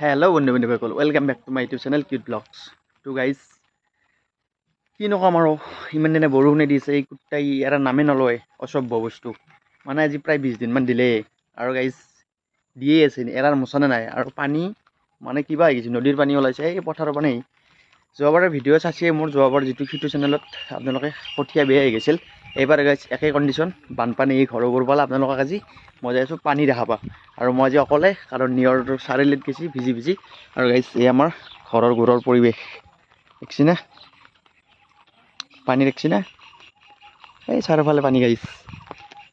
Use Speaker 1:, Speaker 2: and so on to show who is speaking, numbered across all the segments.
Speaker 1: Hello' বন্ধু বান্ধৱীসকল welcome back to my YouTube channel cute vlogs two guys কি নকম আৰু ইমান দিনে বৰষুণে দিছে এই কুৰ্তাই ইয়াৰ নামে নলয় অসভ্য বস্তু মানে আজি প্ৰায় বিছ দিনমান দিলেই আৰু গাইজ দিয়েই আছে এৰাৰ মোচনে নাই আৰু পানী মানে কিবা হৈ গৈছে নদীৰ পানী ওলাইছে এই পথাৰৰ পানী যোৱাবাৰৰ ভিডিঅ' চাইছে মোৰ যোৱাবাৰ যিটো সিটো চেনেলত আপোনালোকে কঠীয়া বেয়া হৈ গৈছিল এইবাৰ গাইজ একেই কণ্ডিশ্যন বানপানী, এই ঘৰৰ পালে আপোনালোকক আজি মই যাই আছোঁ পানী দেখা পা। আৰু মই আজি অকলে, কাৰণ নিয়ৰটো চাৰিআলিত গেছি, ভিজি ভিজি। আৰু গাইছ এই আমাৰ ঘৰৰ ঘৰৰ পৰিৱেশ। দেখছি না? পানী দেখছি না? এই চাৰিওফালে পানী গাইছ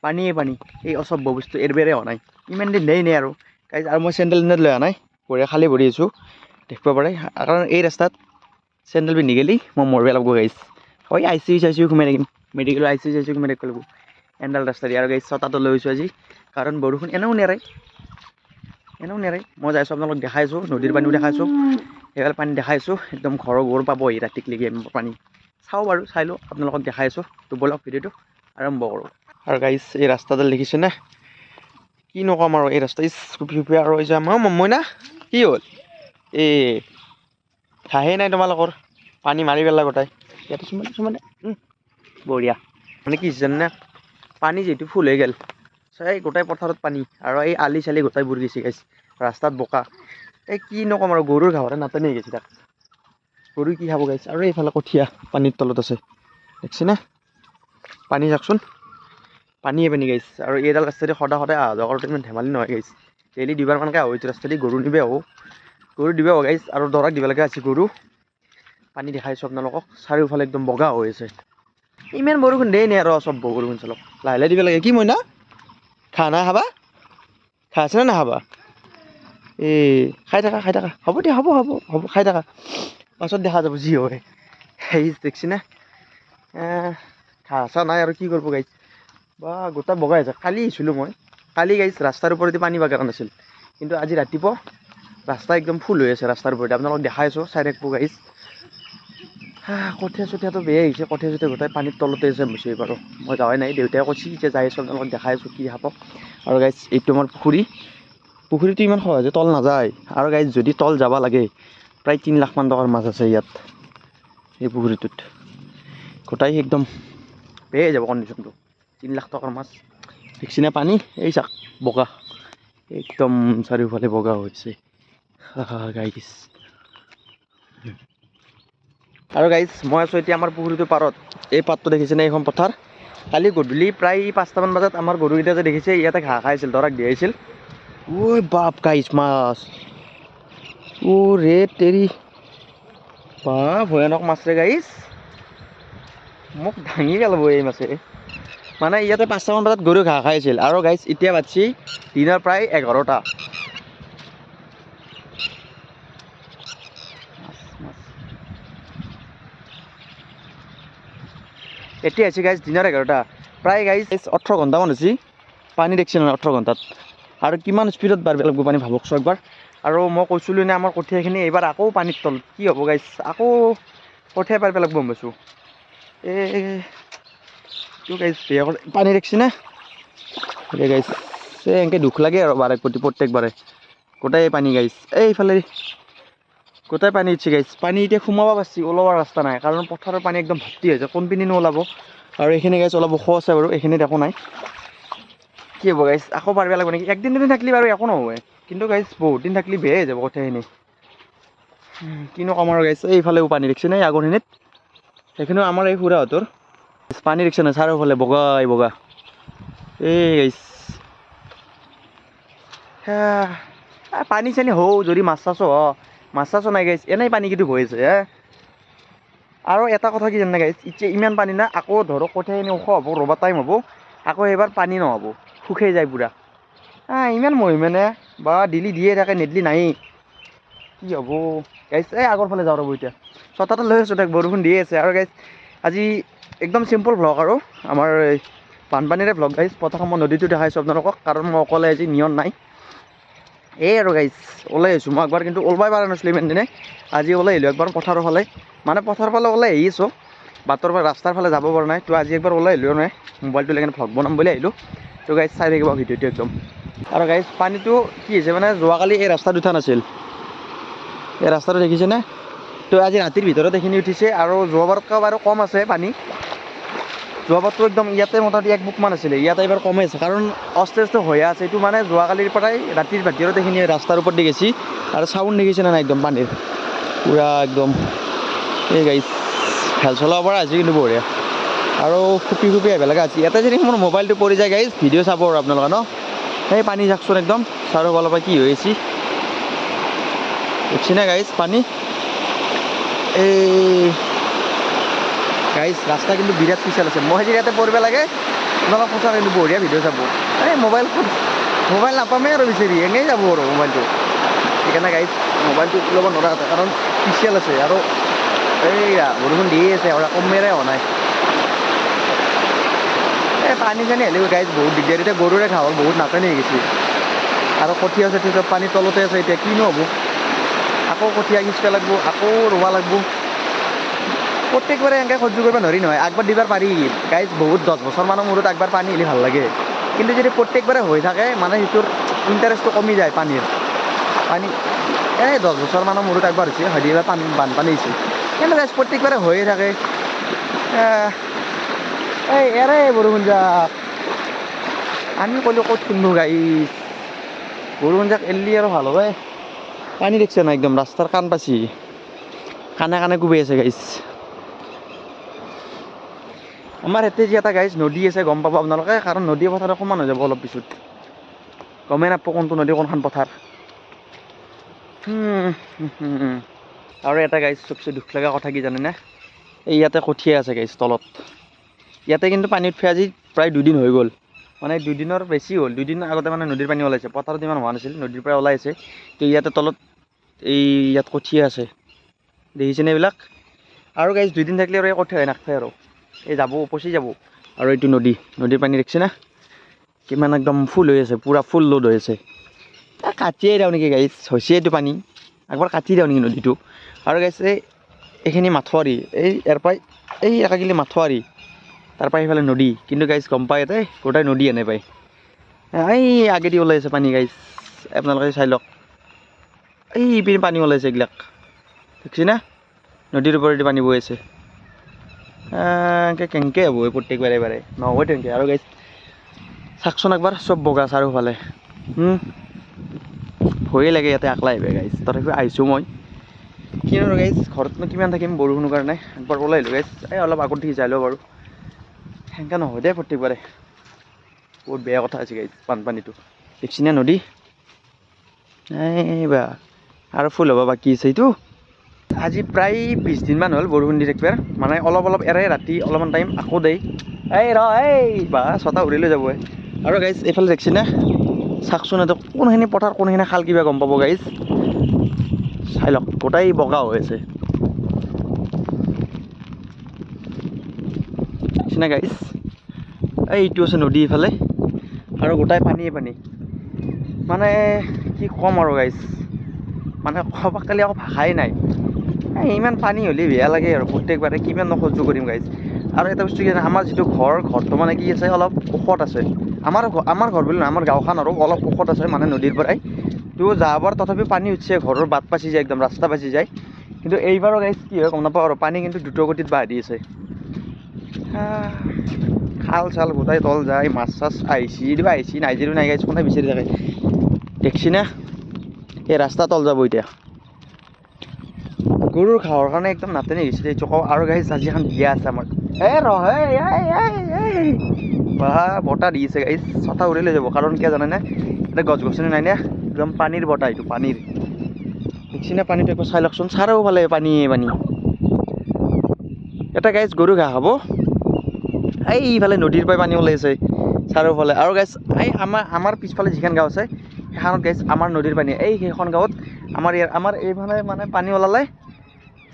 Speaker 1: পানীয়ে পানী, এই অসভ্য বস্তু এৰবেৰে হোৱা নাই। ইমান দিন দেই নাই আৰু। গাইছ আৰু মই চেণ্ডেল টেণ্ডেল লৈ অহা নাই বঢ়িয়া খালী ভৰি আছোঁ। দেখিব পাৰে কাৰণ এই ৰাস্তাত চেণ্ডেল পিন্ধি গেলি মই মৰিব লাগিব গাইছ হয়, আই চি ইউ, চাই চি সোমাই থাকিম। মেডিকেলৰ আই চি থাকিব লাগিব এণ্ডাল ৰাস্তা দি আৰু গাইছ ছটাটো লৈ আজি। কাৰণ বৰষুণ এনেও নেৰাই এনেও নেৰে। মই যাইছোঁ আপোনালোকক দেখাইছোঁ নদীৰ পানীও দেখাইছোঁ সেইফালে পানী দেখাইছোঁ একদম ঘৰৰ গৌৰ পাবহি ৰাতিকলৈকে পানী। চাওঁ বাৰু চাই লওঁ। আপোনালোকক দেখাইছোঁ তো ব'লক ভিডিঅ'টো আৰম্ভ কৰোঁ। আৰু গাইছ এই ৰাস্তাডাল দেখিছেনে কি নকম আৰু এই ৰাস্তা ইচ কুপি কুপি আৰু এই যে আমাৰ মইনা কি হ'ল? এই ঘাঁহেই নাই তোমালোকৰ। পানী মাৰি পেলা গোটাই। ইয়াতে চুমানে উম, বঢ়িয়া। মানে কি হৈছে জানেনে? পানী যিহেতু ফুল হৈ গ'ল। এই গোটেই পথাৰত পানী আৰু এই আলি চালি গোটেই বুৰ গৈছে। গাইছ ৰাস্তাত বোকা। এই কি নকম আৰু গৰুৰ ঘাঁহতে নাটানি হৈ গৈছে তাক গৰু কি খাব গাইছ? আৰু এইফালে কঠীয়া পানীৰ তলত আছে। দেখিছেনে পানী চাওকচোন পানীয়ে পানী গাইছ। আৰু এইডাল ৰাস্তাদি সদায় সদায় অহা যোৱা কৰোঁতে ইমান ধেমালি নহয় গাইছ। ডেইলি দুবাৰমানকৈ আহোঁ এইটো ৰাস্তাদি গৰু নিবে আহোঁ। গৰু দিবে আহোঁ গাইছ। আৰু দৰাক দিব লগা আছে গৰু। পানী দেখাইছোঁ আপোনালোকক। চাৰিওফালে একদম বগা হৈ আছে। ইমান বৰষুণ দেই নাই আৰু চব বৰষুণ চলক লাহে লাহে দিব লাগে। কি মইনা? খানা খাবা? খাইছে নে নাখাবা? এই খাই থাকা খাই থাকা। হ'ব দিয়া হ'ব হ'ব হ'ব খাই থাকা। পাছত দেখা যাব যি হয়। সেই দেখছি না? ঘাঁহ চাহ নাই আৰু কি কৰিব গাইছ? বা গোটা বগাই আছে। কালি আহিছিলোঁ মই। কালি গাইছ ৰাস্তাৰ ওপৰেদি পানী বাগৰা নাছিল। কিন্তু আজি ৰাতিপুৱা ৰাস্তা একদম ফুল হৈ আছে ৰাস্তাৰ ওপৰেদি। আপোনালোকক দেখাই আছোঁ থাকিব গাইছ। কঠীয়া চঠীয়াটো বেয়া হৈছে, কঠীয়া চঠীয়া গোটেই পানীৰ তলতে আছে মুচি বাৰু মই যাৱাই নাই, দেউতাই কৈছে যে যাই আছোঁ আপোনালোকক দেখাই আছোঁ কি খাব আৰু গাইজ এইটো আমাৰ পুখুৰী। পুখুৰীটো ইমান সহজে তল নাযায়। আৰু গাইজ যদি তল যাব লাগে, প্ৰায় তিনি লাখমান টকাৰ মাছ আছে ইয়াত, এই পুখুৰীটোত। গোটাই একদম বেয়াই যাব কণ্ডিশ্যনটো তিনি লাখ টকাৰ মাছ। দেখিছেনে পানী? এই চাক বগা। একদম চাৰিওফালে বগা হৈছে। গাইজ আৰু গাইজ মই আছোঁ এতিয়া আমাৰ পুখুৰীটোৰ পাৰত। এই পাতটো দেখিছেনে এইখন পথাৰ? কালি গধূলি প্ৰায় পাঁচটামান বজাত আমাৰ গৰুকেইটা যে দেখিছে, ইয়াতে ঘাঁহ খাইছিল ধৰক দিয়াইছিল ঐ বাপ গাইছ মাছ। ও ৰে তেৰি। বা ভয়ানক মাছ ৰে গাইছ মোক দাঙি পেলাব এই মাছে। মানে ইয়াতে পাঁচটামান বজাত গৰু ঘাঁহ খাইছিল আৰু গাইছ এতিয়া বাজছি দিনৰ প্ৰায় এঘাৰটা। এতিয়া হৈছে গাইজ দিনৰ এঘাৰটা। প্ৰায় গাইজ ওঠৰ ঘণ্টামান হৈছে। পানী দেখছি নহয় ওঠৰ ঘণ্টাত। আৰু কিমান স্পীডত বাঢ়িব লাগিব পানী, ভাবকচোন একবাৰ। আৰু মই কৈছিলোঁ নে, আমাৰ কঠীয়াখিনি এইবাৰ আকৌ পানীৰ তলত কি হ'ব গাইজ আকৌ কঠীয়া পাৰিব লাগিব, গম পাইছোঁ। এই গাইজ বেয়া পানী দেখছি না? গাইজ এনেকৈ দুখ লাগে আৰু বাৰে প্ৰতি প্ৰত্যেকবাৰে। গোটেই পানী গাইজ এইফালে গোটেই পানী উঠছে গাইছ পানী এতিয়া সোমাব পাৰছি ওলোৱাৰ ৰাস্তা নাই। কাৰণ পথাৰৰ পানী একদম ভৰ্তি হৈছে কোন পিনেনো ওলাব? আৰু এইখিনি গাইছ অলপ ওখ আছে বাৰু এইখিনিত একো নাই। কি হ'ব গাইছ আকৌ পাৰিব লাগিব নেকি? একদিন দুদিন থাকিলে বাৰু একো নহয় কিন্তু গাইছ বহুত দিন থাকিলে বেয়াই যাব উম, কিনো কম আৰু গাইছ এইফালেও পানী দেখিছে নে আগৰখিনিত সেইখিনিও আমাৰ এই খুৰাহঁতৰ। পানী দেখিছে নাই চাৰিওফালে বগাই বগা। এই গাইছ পানী চানী হওঁ যদি মাছ চাছো হ মাছ চাছো নাই গাইছ এনেই পানী কিন্তু হৈ আছে হে। আৰু এটা কথা কি জানে গাইছ এতিয়া ইমান পানী না আকৌ ধৰক কঠীয়াখিনি ওখ হ'ব ৰ'বা টাইম হ'ব আকৌ এইবাৰ পানী নহ'ব শুকাই যায় পূৰা। আহ ইমান মহিমানে বা দিলি দিয়ে থাকে নেদলি নায়েই কি হ'ব গাইছ এই আগৰ ফালে যাওঁ ৰ'ব এতিয়া। ছটাতে লৈ আছোঁ তাক বৰষুণ দিয়ে আছে। আৰু গাইছ আজি একদম চিম্পুল ভ্লগ আৰু আমাৰ বানপানীৰে ভ্লগ গাইছ প্ৰথম মই নদীটো দেখাইছোঁ আপোনালোকক কাৰণ মই অকলে আজি নিয়ন নাই। এই আৰু গাইছ ওলাই আহিছোঁ মই একবাৰ কিন্তু ওলবাই পৰা নাছিলোঁ ইমান দিনে। আজি ওলাই আহিলোঁ, একবাৰ পথাৰৰ ফালে। মানে পথাৰৰ ফালে ওলাই আহি আছোঁ। বাটৰ পৰা ৰাস্তাৰ ফালে যাব পৰা নাই। তো আজি একবাৰ ওলাই আহিলোঁ নাই মোবাইলটো লৈ কিনে ভ্লগ বনাম বুলি আহিলোঁ। তো গাইছ চাই থাকিব ভিডিঅ'টো একদম। আৰু গাইছ পানীটো কি হৈছে মানে যোৱাকালি এই ৰাস্তাত উঠা নাছিল। এই ৰাস্তাটো দেখিছেনে? তো আজি ৰাতিৰ ভিতৰত এইখিনি উঠিছে আৰু যোৱাবাৰতকৈ বাৰু কম আছে পানী। যোৱাবাৰতো একদম ইয়াতে মোটামুটি এক বুকমান আছিলে ইয়াতে এইবাৰ কমেই আছে। কাৰণ অস্তে অস্তে হৈ আছে, এইটো মানে যোৱাকালিৰ পৰাই ৰাতিৰ ভিতৰত এইখিনি ৰাস্তাৰ ওপৰত দি গেছি আৰু চাউণ্ড দেখিছে নাই একদম পানীৰ? পূৰা একদম, এই গাড়ী খেল চলাব পৰা আজি কিন্তু বঢ়িয়া। আৰু খুপি খুপি আহিব লাগে আজি ইয়াতে যদি মোৰ মোবাইলটো পৰি যায় গাইজ ভিডিঅ' চাব আৰু আপোনালোকে ন? সেই পানী চাওকচোন একদম, চাৰিওফালৰ পৰা কি হৈ আছে? দেখিছেনে গাইজ পানী? এই গাইজ ৰাস্তা কিন্তু বিৰাট পিছাল আছে। মই যদি ইয়াতে পৰিব লাগে আপোনালোক সঁচা কিন্তু বঢ়িয়া ভিডিঅ' চাব এই মোবাইল মোবাইল নাপামেই আৰু বিচাৰি এনেই যাব আৰু মোবাইলটো সেইকাৰণে গাইজ মোবাইলটো ল'ব নোৱাৰা আছে কাৰণ পিছিয়াল আছে আৰু এইয়া, বৰষুণ দিয়ে আছে, আৰু কমেৰে হোৱা নাই। এই পানী চানী হ'লেও গাইজ বহুত দিগদাৰ। এতিয়া গৰুৰে ঘাঁহৰ বহুত নাটনি হৈ গৈছে। আৰু কঠীয়া চঠীয়া চব পানীৰ তলতে আছে, এতিয়া কিনো হ'ব? আকৌ কঠীয়া সিঁচিব লাগিব, আকৌ ৰুব লাগিব। প্ৰত্যেকবাৰে এনেকৈ সহ্য কৰিব নোৱাৰি নহয়। আগবাৰ দিবাৰ পাৰি। গাইজ বহুত দহ বছৰমানৰ মূৰত একবাৰ পানী হ'লে ভালো লাগে। কিন্তু যদি প্ৰত্যেকবাৰে হৈ থাকে মানে সেইটোৰ ইণ্টাৰেষ্টটো কমি যায় পানীৰ। পানী এই দহ বছৰমানৰ মূৰত একবাৰ হৈছে হয়তো এইবাৰ পানী বানপানী হৈছে। কিন্তু গাইজ প্ৰত্যেকবাৰে হৈয়ে থাকে। এই, এৰে, বৰষুণ যাক। আমি ক'লোঁ ক'ত শুনলো গাইজ বৰষুণ যাক আৰু ভালো হয়। পানী দেখিছে না একদম? ৰাস্তাৰ কাণ পাছি কাণে কাণে কোবাই আছে গাইজ আমাৰ ইয়াতে যি এটা গাইজ নদী আছে গম পাব আপোনালোকে কাৰণ নদী পথাৰ সমান হৈ যাব অলপ পিছত। গমেই নাপাব কোনটো নদী কোনখন পথাৰ। আৰু এটা গাইজ চবচে দুখ লগা কথা কি জানেনে? এই ইয়াতে কঠীয়া আছে গাইজ তলত। ইয়াতে কিন্তু পানী উঠে আজি প্ৰায় দুদিন হৈ গ'ল। মানে দুদিনৰ বেছি হ'ল দুদিন আগতে মানে নদীৰ পানী ওলাইছে। পথাৰত ইমান হোৱা নাছিল নদীৰ পৰা ওলাই আছে। তো ইয়াতে তলত এই ইয়াত কঠীয়া আছে। দেখিছেনে এইবিলাক? আৰু গাইজ দুদিন থাকিলে আৰু এই কঠীয়া হৈ নাখায় আৰু। এই যাব উপচি যাব। আৰু এইটো নদী, নদীৰ পানী দেখিছেনে কিমান একদম ফুল হৈ আছে, পূৰা ফুল লোড হৈ আছে। কাটিয়ে দিওঁ নেকি গাইজ হৈছে এইটো পানী। একবাৰ কাটি দিওঁ নেকি নদীটো? আৰু গাইজ এই, এইখিনি মাথোৱাৰী, এই, ইয়াৰ এই একাগিলি মাথোৱাৰী, তাৰ পৰা সেইফালে নদী। কিন্তু গাইজ গম পায় ইয়াতে, গোটেই নদী এনে পায়। এই, আগেদি ওলাই আছে পানী গাইজ আপোনালোকে চাই লওক। এই পিনে পানী ওলাইছে এইবিলাক। দেখিছেনে নদীৰ ওপৰেদি পানী বৈ আছে। কেনেকৈ হ'ব প্ৰত্যেকবাৰে বাৰে। নহ'ব তেনেকৈ। আৰু গাইজ চাওকচোন একবাৰ চব বগা চাৰিওফালে ভয়ে লাগে ইয়াতে আকলা আহিব গাইজ তথাপিও আহিছোঁ মই। কিনো গাইজ ঘৰতনো কিমান থাকিম বৰষুণৰ কাৰণে? একবাৰ ওলাই আহিলোঁ গাইজ এই অলপ আগত দেখি যাই লওঁ বাৰু। সেনেকৈ নহয় দেই প্ৰত্যেকবাৰে। বহুত বেয়া কথা আছে গাইজ বানপানীটো। দেখিছেনে নদী? এই বা, আৰু ফুল হ'ব বাকী আছে এইটো আজি প্ৰায় বিছ দিনমান হ'ল বৰষুণ দি থাকিবাৰ মানে অলপ অলপ এৰে ৰাতি অলপমান টাইম আকৌ দেই। এই ৰ এই বা ছটা উৰি লৈ যাব এই। আৰু গাইজ এইফালে দেখিছেনে চাওকচোন এইটো কোনখিনি পথাৰ কোনখিনি খাল কিবা গম পাব গাইজ চাই লওক গোটেই বগা হৈ আছে। দেখিছেনে গাইজ এইটো আছে নদী ইফালে আৰু গোটাই পানীয়ে পানী। মানে কি ক'ম আৰু গাইজ মানে কালি আকৌ ভাষাই নাই। এই ইমান পানী হ'লে বেয়া লাগে আৰু প্ৰত্যেকবাৰে কিমান সহ্য কৰিম গাইজ আৰু এটা বস্তু কি আমাৰ যিটো ঘৰ, ঘৰটো মানে কি আছে, অলপ ওখত আছে। আমাৰ আমাৰ ঘৰ বুলি নহয়, আমাৰ গাঁওখন আৰু অলপ ওখত আছে মানে নদীৰ পৰাই। তো যাবাৰ তথাপিও পানী উঠিছে, ঘৰৰ বাট পাচি যায়, একদম ৰাস্তা পাচি যায়। কিন্তু এইবাৰো গাইজ কি হয়, গম নাপাওঁ আৰু, পানী কিন্তু দ্ৰুত গতিত বাঢ়ি আছে। খাল চাল গোটাই তল যায়, মাছ চাছ আহিছে যদিও আহিছি নাই যদিও নাই গাইজ কোনে বিচাৰি থাকে? দেখছি না? এই ৰাস্তা তল যাব এতিয়া। গৰুৰ ঘাঁহৰ কাৰণে একদম নাটনি হৈছিলে এইটো কওঁ আৰু গাইজ আজি এখন বিয়া আছে আমাৰ। এ ৰহ এই, এই, এই, এই। বা বতাহ দি আছে গাইজ ছটা উৰি লৈ যাব। কাৰণ কিয় জানেনে? এতিয়া গছ গছনি নাই নে? একদম পানীৰ বতাহ এইটো পানীৰ। দেখছিনে পানীটো একবাৰ চাই লওকচোন চাৰিওফালে পানীয়ে পানী। এটা গাইজ গৰু ঘাঁহ খাব এইফালে নদীৰ পৰা পানী ওলাইছে চাৰিওফালে। আৰু গাইজ এই আমাৰ আমাৰ পিছফালে যিখন গাঁও আছে সেইখনত গাইজ আমাৰ নদীৰ পানী। এই সেইখন গাঁৱত আমাৰ ইয়াৰ আমাৰ এইফালে মানে পানী ওলালে।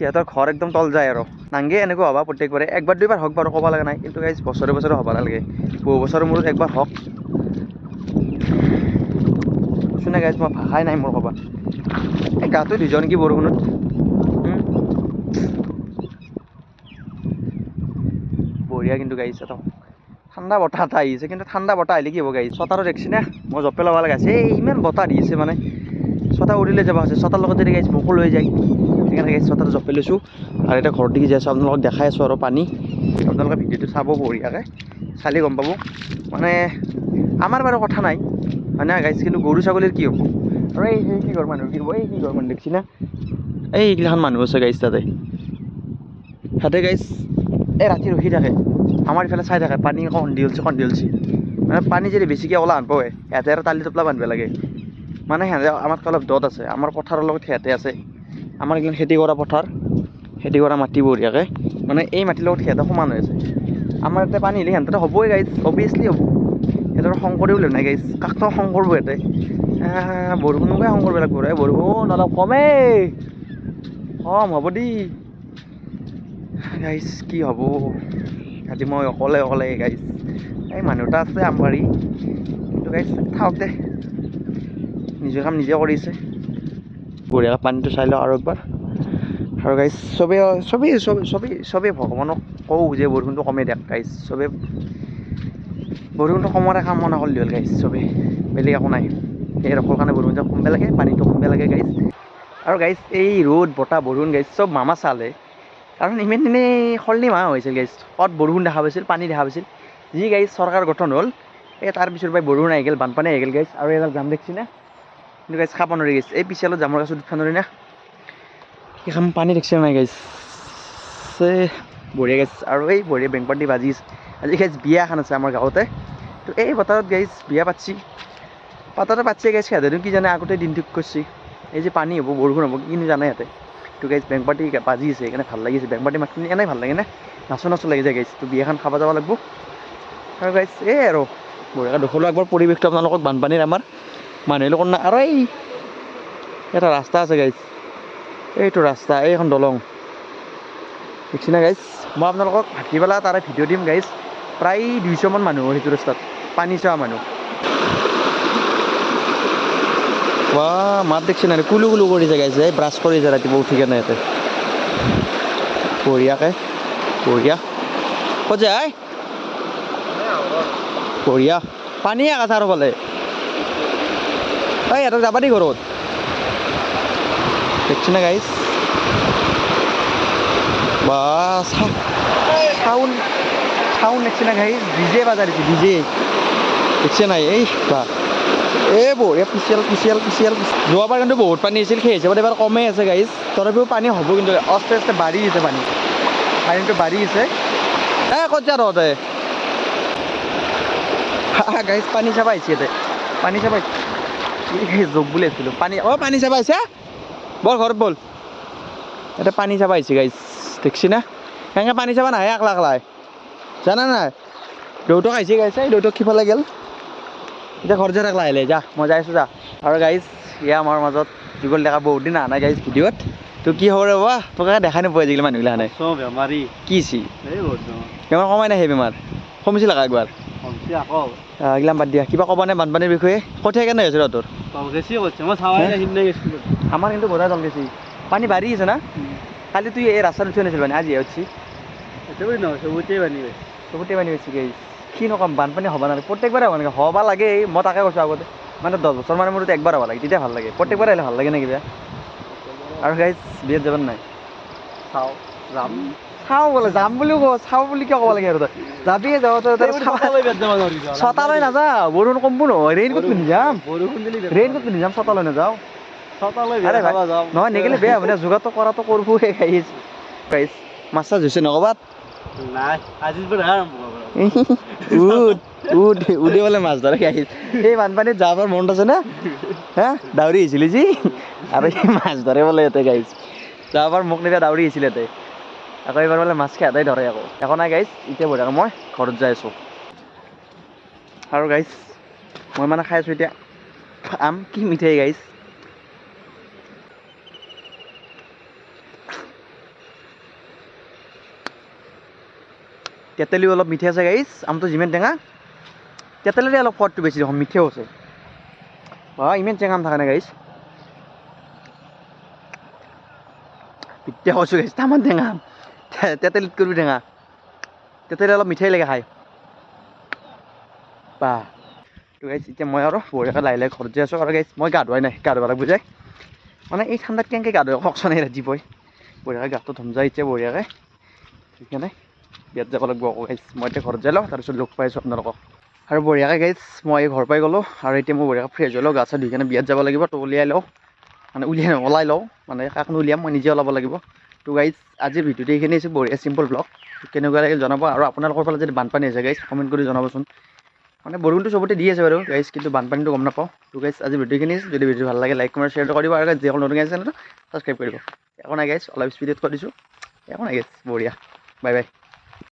Speaker 1: সিহঁতৰ ঘৰ একদম তল যায় আৰু। নাংগে এনেকুৱা হ'বা প্ৰত্যেকবাৰে। একবাৰ, দুইবাৰ হওক বাৰু ক'ব লগা নাই। কিন্তু গাইজ বছৰে বছৰে হ'ব নালাগে। বহু বছৰৰ মূৰত একবাৰ হওক। শুনে গাইজ মই ভাষাই নাই মোৰ ক'বা। এই গাটো ধুই যাওঁ নেকি বৰষুণত? বঢ়িয়া কিন্তু গাইছ এটা ঠাণ্ডা বতাহ এটা আহিছে। কিন্তু ঠাণ্ডা বতাহ আহিলে কি হ'ব গাইছ চতাৰো দেখছি না মই জপে ল'ব লগা আছে। এই ইমান বতাহ দি আছে মানে। ছটা উৰিলে যাব আছে ছটাৰ লগত গাইছ মোকো লৈ যায়। সেইকাৰণে গাইছ ছটাটো জপাই লৈছোঁ। আৰু এতিয়া ঘৰত দেখি যাই আছোঁ, আপোনালোকক দেখাই আছোঁ আৰু পানী। আপোনালোকে ভিডিঅ'টো চাব বঢ়িয়াকৈ। চালে গম পাব। মানে আমাৰ বাৰু কথা নাই। হয় না গাইছ কিন্তু গৰু ছাগলীৰ কি হ'ব? আৰু এই কি ঘৰ মানুহ কি এই কি ঘৰ মানুহ দেখিছি না? এই এইগিলাখন মানুহ আছে গাইছ তাতে। সিহঁতে গাইছ এই ৰাতি ৰখি থাকে। আমাৰ ইফালে চাই থাকে, পানী কন্দি হৈছে কন্দি হৈছে মানে পানী যদি বেছিকৈ ওলা আনপৱে সিহঁতে আৰু তালি টোপলা বান্ধিব লাগে। মানে সিহঁতে আমাতকৈ অলপ দত আছে। আমাৰ পথাৰৰ লগত সিহঁতে আছে। আমাৰ এইগিলান খেতি কৰা পথাৰ। খেতি কৰা মাটি বঢ়িয়াকৈ। মানে এই মাটিৰ লগত সিহঁতে সমান হৈ আছে। আমাৰ ইয়াতে পানী আহিলে সিহঁতে হ'বই গাইছ অভিয়াছলি হ'ব। সিহঁতৰ খং কৰিও লাভ নাই গাইছ কাকটো খং কৰিব সিহঁতে বৰষুণকে খং কৰিব লাগিব ৰে বৰষুণ অলপ কমেই। কম হ'ব দেই গাইছ কি হ'ব? আজি মই অকলে অকলে গাইছ এই মানুহ এটা আছে আমবাৰী। কিন্তু গাইছ থাকক দে। নিজৰ কাম নিজে কৰিছে। বঢ়িয়াকৈ পানীটো চাই লওঁ আৰু একবাৰ। আৰু গাইছ চবেই চবেই চবেই চবেই চবেই ভগৱানক কওঁ যে বৰষুণটো কমে দিয়ক। গাইছ চবেই বৰষুণটো কমৰে কামনা কৰিলে হ'ল গাইছ চবেই বেলেগ একো নাই। সেই ৰসৰ কাৰণে বৰষুণ যাক কমবে লাগে, পানীটো কমবে লাগে গাইছ আৰু গাইছ এই ৰ'দ, বতাহ, বৰষুণ গাইছ চব মামা চালে। কাৰণ ইমান দিনে সলনি মাহ হৈছিল গাইছ ক'ত বৰষুণ দেখা পাইছিল, পানী দেখা পাইছিল। যি গাইছ চৰকাৰ গঠন হ'ল, এই তাৰ পিছৰ পৰাই বৰষুণ আহি গ'ল, বানপানী আহি গ'ল গাইছ আৰু এডাল জাম দেখছি না কিন্তু গাইছ খাব নোৱাৰি গাইছ এই পিছালত জামৰ গছত উঠিব নোৱাৰি না। সেইখন পানী দেখছি নাই গাইছ বঢ়িয়া গাইছ আৰু এই বঢ়িয়া বেংক পাৰ্টি বাজি আজি গাইছ বিয়া এখন আছে আমাৰ গাঁৱতে। তো এই বতৰত গাইছ বিয়া পাতছি পাততে পাতছে গাইছ সিহঁতেনো কি জানে? আগতে দিন ঠিক কৰিছে? এই যে পানী হ'ব, বৰষুণ হ'ব, কিনো জানে সিহঁতে? তো গাইছ বেংক পাৰ্টি বাজি আছে সেইকাৰণে ভালো লাগিছে। বেংক পাৰ্টি মাতখিনি এনেই ভালো লাগে নে? নাচো নাচো লাগি যায় গাইছ তো বিয়াখন খাব যাব লাগিব। আৰু গাইছ এই আৰু বঢ়িয়াকৈ দেখুৱালোঁ একবাৰ পৰিৱেশটো আপোনালোকক বানপানীৰ আমাৰ মানুহে না আৰু, এই এটা ৰাস্তা আছে গাইছ এইটো ৰাস্তা, এইখন দলং। দেখিছে না গাইছ মই আপোনালোকক ভাটিবেলা তাৰে ভিডিঅ' দিম গাইছ প্ৰায় দুইশমান মানুহ সেইটো ৰাস্তাত। পানী চোৱা মানুহ। বা, মাত দেখছি নাই কুলু কুলু কৰি যায় গাইছে এই ব্ৰাছ কৰি যায় ৰাতিপুৱা উঠি কেনে ইয়াতে। বঢ়িয়াকৈ বঢ়িয়া। ক'ত যায় বঢ়িয়া। পানী আকা চাৰ ফালে। এই ইহঁতক যাবা দেই ঘৰত। দেখছি না গাইছ বা চাউণ্ড চাউণ্ড দেখছি না গাইছ ডিজে বাজাই দিছে ডিজে দেখছে নাই এই, বা। এই বঢ়িয়া পিচিয়েল পিচিয়েল পিচিয়েল যোৱাবাৰ কিন্তু বহুত পানী হৈছিল, সেই হিচাপত এবাৰ কমেই আছে গাইছ তথাপিও পানী হ'ব কিন্তু, আস্তে আস্তে বাঢ়ি আছে পানী। পানীটো বাঢ়ি আছে এ, ক'ত যা তহঁতে গাইছ পানী চাবা আহিছে ইয়াতে। পানী চাবা এই জোক বুলি আছিলোঁ পানী অঁ পানী চাবা আহিছে? বল ঘৰত বল। ইয়াতে পানী চাবা আহিছে গাইছ দেখছি না? সেনেকৈ পানী চাবা নাহে একলা একলাই। জানা নাই? দেউতাক আহিছে গাইছে দেউতাক সিফালে গ'ল? এতিয়া ঘৰত যায় একলা আহিলে যা। মই যাই আছোঁ যা। আৰু গাইছ ইয়া আমাৰ মাজত যুগল ডেকা বহুত দিন অহা নাই গাইছ ভিডিঅ'ত। তো কি হ'ব? ৰ'বা তোক দেখাই নোপোৱা আজিকালি মানুহগিলাখানে
Speaker 2: চব বেমাৰী।
Speaker 1: কি চি
Speaker 2: বেমাৰ।
Speaker 1: কমাই নাই সেই বেমাৰ। কমিছিল আকৌ একবাৰ। এইগিলান বাদ দিয়া। কিবা ক'বা নে বানপানীৰ বিষয়ে? কঠীয়া কেনে হৈছে
Speaker 2: গেছি গেছিলোঁ
Speaker 1: আমাৰ কিন্তু বজাৰ জল গেছি। পানী বাঢ়ি আছে না? কালি তুই এই ৰাস্তাত উঠি নাছিল মানে আজি উঠছি
Speaker 2: চবতে গৈছে
Speaker 1: পানী বেছি গাইছ কি নকম বানপানী হ'ব নালাগে। প্ৰত্যেকবাৰে হ'ব নালাগে। হ'ব লাগে মই তাকে কৈছোঁ আগতে। মানে দহ বছৰ মানৰ মূৰত একবাৰ হ'ব লাগে তেতিয়া ভাল লাগে। প্ৰত্যেকবাৰে আহিলে ভাল লাগে নে কিবা? আৰু গাইছ বিয়াত যাব নাই?
Speaker 2: চাওঁ যাম।
Speaker 1: চাওঁ বোলে যাম বুলিও কওঁ চাওঁ বুলি কিয় ক'ব লাগে আৰু তই? যাবিয়ে যাওঁ তই তই চাবা ছটা লৈ নাযাওঁ বৰষুণ কমব নহয় ৰেইনকোট পিন্ধি যাম? ৰেইনকোট পিন্ধি যাম ছটালৈ নাযাওঁ। নহয় নেগেলে বেয়া হ'ব না যোগাৰটো কৰাটো কৰিবহে গাইছ। গাইছ মাছ হৈছে নক'বাত
Speaker 2: কৰিব
Speaker 1: উদে বোলে মাছ ধৰে গাইছ। এই বানপানীত যাবৰ মনত আছে না? হা দাউৰি আহিছিলি যি। আৰু মাছ ধৰে বোলে ইয়াতে গাইছ। যোৱাবাৰ মোক নিবা দাউৰি আহিছিল ইয়াতে। আকৌ এইবাৰ বোলে মাছ সিহঁতে ধৰে আকৌ। একো নাই গাইছ এতিয়া বঢ়িয়াকৈ মই ঘৰত যাই আছোঁ। আৰু গাইছ মই মানে খাই আছোঁ এতিয়া আম, কি মিঠাই গাইছ তেতেলিও অলপ মিঠা আছে গাইছ আমটো যিমান টেঙা, তেতেলিৰে অলপ সোৱাদটো বেছি দেখোন মিঠাও আছে। বা, ইমান টেঙা আম থাকে না গাইছ এতিয়া কৈছোঁ গাইছ তামান টেঙা আম। তেতেলিত কৰিবি টেঙা তেতেলি অলপ মিঠাই লাগে খাই। বা। তো গাইছ এতিয়া মই আৰু বঢ়িয়াকৈ লাহে লাহে ঘৰত যাই আছোঁ আৰু গাইছ মই গা ধুৱাই নাই গা ধুব লাগিব যে। মানে এই ঠাণ্ডাত কেনেকৈ গা ধুৱে কওকচোন এই ৰাতিপুৱাই। বঢ়িয়াকৈ গাটো ধুম যায় এতিয়া বঢ়িয়াকৈ সেইকাৰণে বিয়াত যাব লাগিব আকৌ গাইছ মই এতিয়া ঘৰত যাই লওঁ তাৰপিছত লগ পাইছোঁ আপোনালোকক। আৰু বঢ়িয়াকৈ গাইছ মই ঘৰ পাই গ'লোঁ আৰু এতিয়া মই বঢ়িয়াকৈ ফ্ৰেছ লওঁ গা চা ধুই কিনে বিয়াত যাব লাগিব তো উলিয়াই লওঁ। মানে উলিয়াই ওলাই লওঁ মানে কাকনো উলিয়াম মই নিজে ওলাব লাগিব। তো গাইজ আজিৰ ভিডিঅ'টো এইখিনি হৈছে বঢ়িয়া চিম্পল ব্লগ কেনেকুৱা লাগিল জনাব আৰু আপোনালোকৰ ফালে যদি বানপানী হৈছে গাইজ কমেণ্ট কৰি জনাবচোন। মানে বৰষুণটো চবতে দি আছে বাৰু গাইজ কিন্তু বানপানীটো গম নাপাওঁ। তো গাইজ আজি ভিডিঅ'খিনি আছে। যদি ভিডিঅ' ভালো লাগে লাইক কমেণ্ট শ্বেয়াৰ কৰিব আৰু যিসকল নতুন আছে চেনেলটো ছাবস্ক্ৰাইব কৰিব। একো নাই গাইজ অলপ স্পীডত কৰি দিছোঁ। একো নাই গাইজ বঢ়িয়া। Bye bye